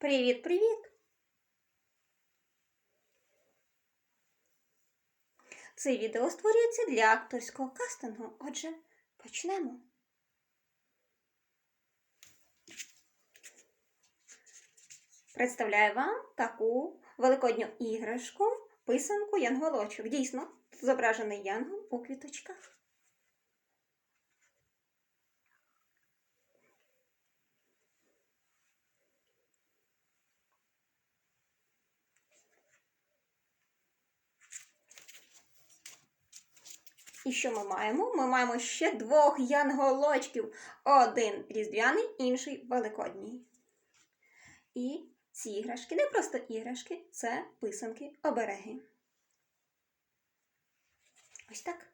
Привіт-привіт! Це відео створюється для акторського кастингу. Отже, почнемо. Представляю вам таку великодню іграшку, писанку янголочок. Дійсно, зображений янгол у квіточках. І що ми маємо? Ми маємо ще двох янголочків. Один різдвяний, інший великодній. І ці іграшки не просто іграшки, це писанки обереги. Ось так.